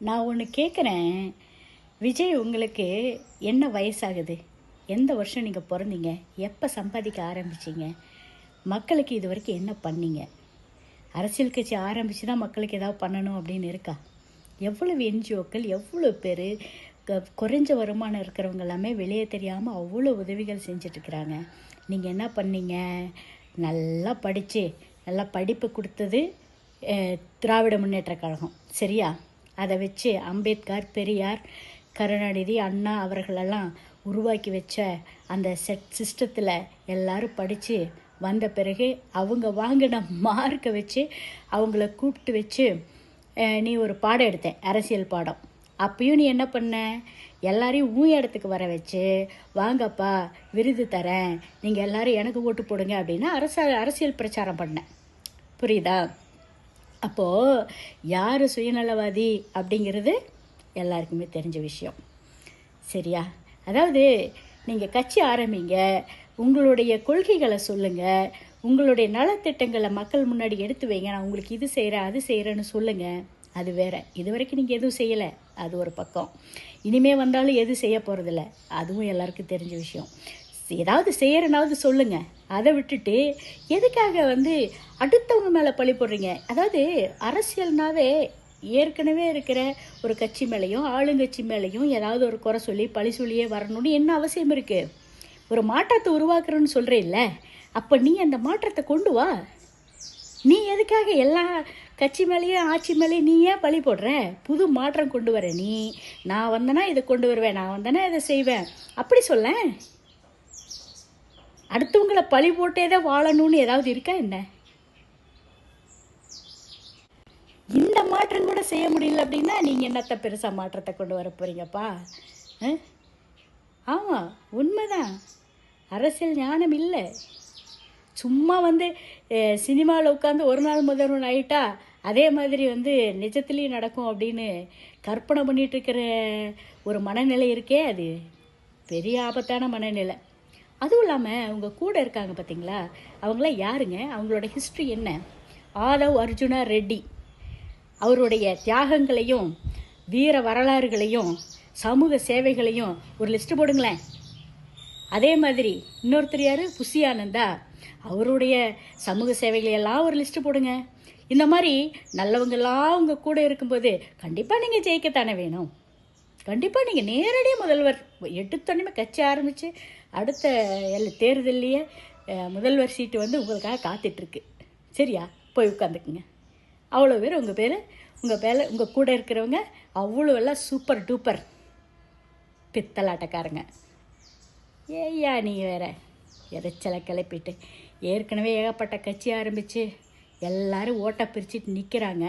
நான் ஒன்று கேட்குறேன் விஜய் உங்களுக்கு என்ன வயசாகுது? எந்த வருஷம் நீங்கள் பிறந்தீங்க? எப்போ சம்பாதிக்க ஆரம்பிச்சீங்க? மக்களுக்கு இது வரைக்கும் என்ன பண்ணீங்க? அரசியல் கட்சி ஆரம்பித்து தான் மக்களுக்கு ஏதாவது பண்ணணும் அப்படின்னு இருக்கா? எவ்வளவு என்ஜிஓக்கள் எவ்வளோ பேர் குறைஞ்ச வருமானம் இருக்கிறவங்க எல்லாமே வெளியே தெரியாமல் அவ்வளோ உதவிகள் செஞ்சிட்ருக்குறாங்க நீங்கள் என்ன பண்ணீங்க? நல்லா படித்து நல்லா படிப்பு கொடுத்தது திராவிட முன்னேற்ற கழகம். சரியா? அதை வச்சு அம்பேத்கர் பெரியார் கருணாநிதி அண்ணா அவர்களெல்லாம் உருவாக்கி வச்ச அந்த செட் சிஸ்டத்தில் எல்லாரும் படித்து வந்த பிறகு அவங்க வாங்கின மார்க்கை வச்சு அவங்கள கூப்பிட்டு வச்சு நீ ஒரு பாடம் எடுத்தேன் அரசியல் பாடம். அப்பயும் நீ என்ன பண்ண? எல்லாரையும் ஊ இடத்துக்கு வர வச்சு வாங்கப்பா விருது தரேன். நீங்கள் எல்லோரும் எனக்கு ஓட்டு போடுங்க அப்படின்னா அரச அரசியல் பிரச்சாரம் பண்ணேன் புரியுதா? அப்போது யார் சுயநலவாதி அப்படிங்கிறது எல்லாருக்குமே தெரிஞ்ச விஷயம். சரியா? அதாவது நீங்கள் கட்சி ஆரம்பிங்க உங்களுடைய கொள்கைகளை சொல்லுங்கள் உங்களுடைய நலத்திட்டங்களை மக்கள் முன்னாடி எடுத்து வைங்க நான் உங்களுக்கு இது செய்கிறேன் அது செய்கிறேன்னு சொல்லுங்கள் அது வேற. இது வரைக்கும் நீங்கள் எதுவும் செய்யலை. அது ஒரு பக்கம். இனிமே வந்தாலும் எதுவும் செய்ய போகிறதில்ல அதுவும் எல்லாருக்கும் தெரிஞ்ச விஷயம். ஏதாவது செய்கிறனாவது சொல்லுங்கள் அதை விட்டுட்டு எதுக்காக வந்து அடுத்தவங்க மேலே பழி போடுறீங்க? அதாவது அரசியல்னாவே ஏற்கனவே இருக்கிற ஒரு கட்சி மேலேயும் ஆளுங்கட்சி மேலேயும் ஏதாவது ஒரு குறை சொல்லி பழி சொல்லியே வரணும்னு என்ன அவசியம் இருக்குது ஒரு மாற்றத்தை உருவாக்குறேன்னு சொல்கிறேல்ல அப்போ நீ அந்த மாற்றத்தை கொண்டு வா. நீ எதுக்காக எல்லா கட்சி மேலேயும் ஆட்சி மேலேயும் நீ ஏன் பழி போடுற? புது மாற்றம் கொண்டு வர நீ. நான் வந்தேன்னா இதை கொண்டு வருவேன் நான் வந்தேன்னா இதை செய்வேன். அப்படி சொல்லேன். அடுத்தவங்கள பழி போட்டே தான் வாழணும்னு ஏதாவது இருக்கா என்ன? இந்த மாற்றம் கூட செய்ய முடியல அப்படின்னா நீங்கள் என்னத்த பெருசாக மாற்றத்தை கொண்டு வர போகிறீங்கப்பா ஆமாம் உண்மைதான். அரசியல் ஞானம் இல்லை. சும்மா வந்து சினிமாவில் உட்காந்து ஒரு நாள் முதல்வன் ஆகிட்டா அதே மாதிரி வந்து நிஜத்துலேயும் நடக்கும் அப்படின்னு கற்பனை பண்ணிகிட்ருக்கிற இருக்கிற ஒரு மனநிலை இருக்கே அது. பெரிய ஆபத்தான மனநிலை. அதுவும் இல்லாமல் அவங்க கூட இருக்காங்க பார்த்தீங்களா அவங்களாம் யாருங்க? அவங்களோட ஹிஸ்ட்ரி என்ன? ஆதவ் அர்ஜுனா ரெட்டி. அவருடைய தியாகங்களையும் வீர வரலாறுகளையும் சமூக சேவைகளையும் ஒரு லிஸ்ட்டு போடுங்களேன். அதே மாதிரி இன்னொருத்தர் யார்? புசி ஆனந்தா. அவருடைய சமூக சேவைகளையெல்லாம் ஒரு லிஸ்ட்டு போடுங்க. இந்த மாதிரி நல்லவங்கெல்லாம் உங்கள் கூட இருக்கும்போது கண்டிப்பாக நீங்கள் ஜெயிக்கத்தானே வேணும். கண்டிப்பாக நீங்கள் நேரடியாக முதல்வர் எடுத்தோடனே கட்சி ஆரம்பித்து அடுத்த எல்ல தேர்தல்லையே முதல்வர் சீட்டு வந்து உங்களுக்காக காத்துட்ருக்கு. சரியா? போய் உட்காந்துக்குங்க. அவ்வளோ பேர் உங்கள் பேர் உங்கள் பேர் உங்கள் கூட இருக்கிறவங்க அவ்வளோ எல்லாம் சூப்பர் டூப்பர் பித்தலாட்டக்காரங்க. ஏய்யா நீ வேற எரிச்சலை கிளப்பிட்டு. ஏற்கனவே ஏகப்பட்ட கட்சி ஆரம்பித்து எல்லாரும் ஓட்டை பிரிச்சுட்டு நிற்கிறாங்க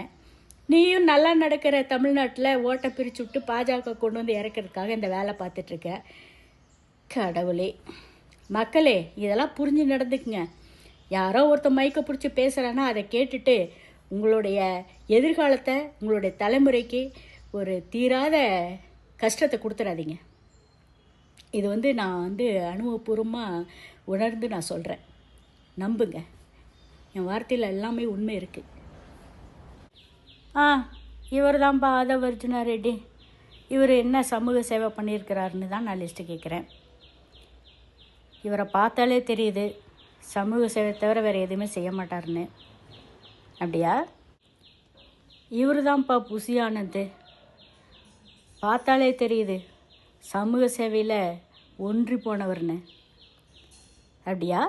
நீயும் நல்லா நடக்கிற தமிழ்நாட்டில் ஓட்டை பிரித்து விட்டு பாஜக கொண்டு வந்து இறக்கிறதுக்காக இந்த வேலை பார்த்துட்ருக்க கடவுளே. மக்களே இதெல்லாம் புரிஞ்சு நடந்துக்குங்க. யாரோ ஒருத்தன் மைக்கை பிடிச்சி பேசுகிறான்னா அதை கேட்டுட்டு உங்களுடைய எதிர்காலத்தை உங்களுடைய தலைமுறைக்கு ஒரு தீராத கஷ்டத்தை கொடுத்துடாதீங்க இது வந்து நான் வந்து அனுபவபூர்வமாக உணர்ந்து நான் சொல்கிறேன் நம்புங்க. என் வார்த்தையில் எல்லாமே உண்மை இருக்குது ஆ இவர் தான்ப்பா ஆதவ் அர்ஜுனா ரெட்டி. இவர் என்ன சமூக சேவை பண்ணியிருக்கிறாருன்னு தான் நான் லிஸ்ட்டு கேட்குறேன். இவரை பார்த்தாலே தெரியுது சமூக சேவை தவிர வேறு எதுவுமே செய்ய மாட்டாருன்னு. அப்படியா? இவர் தான்ப்பா புசி ஆனந்த். பார்த்தாலே தெரியுது சமூக சேவையில் ஒன்றி போனவர்னு. அப்படியா?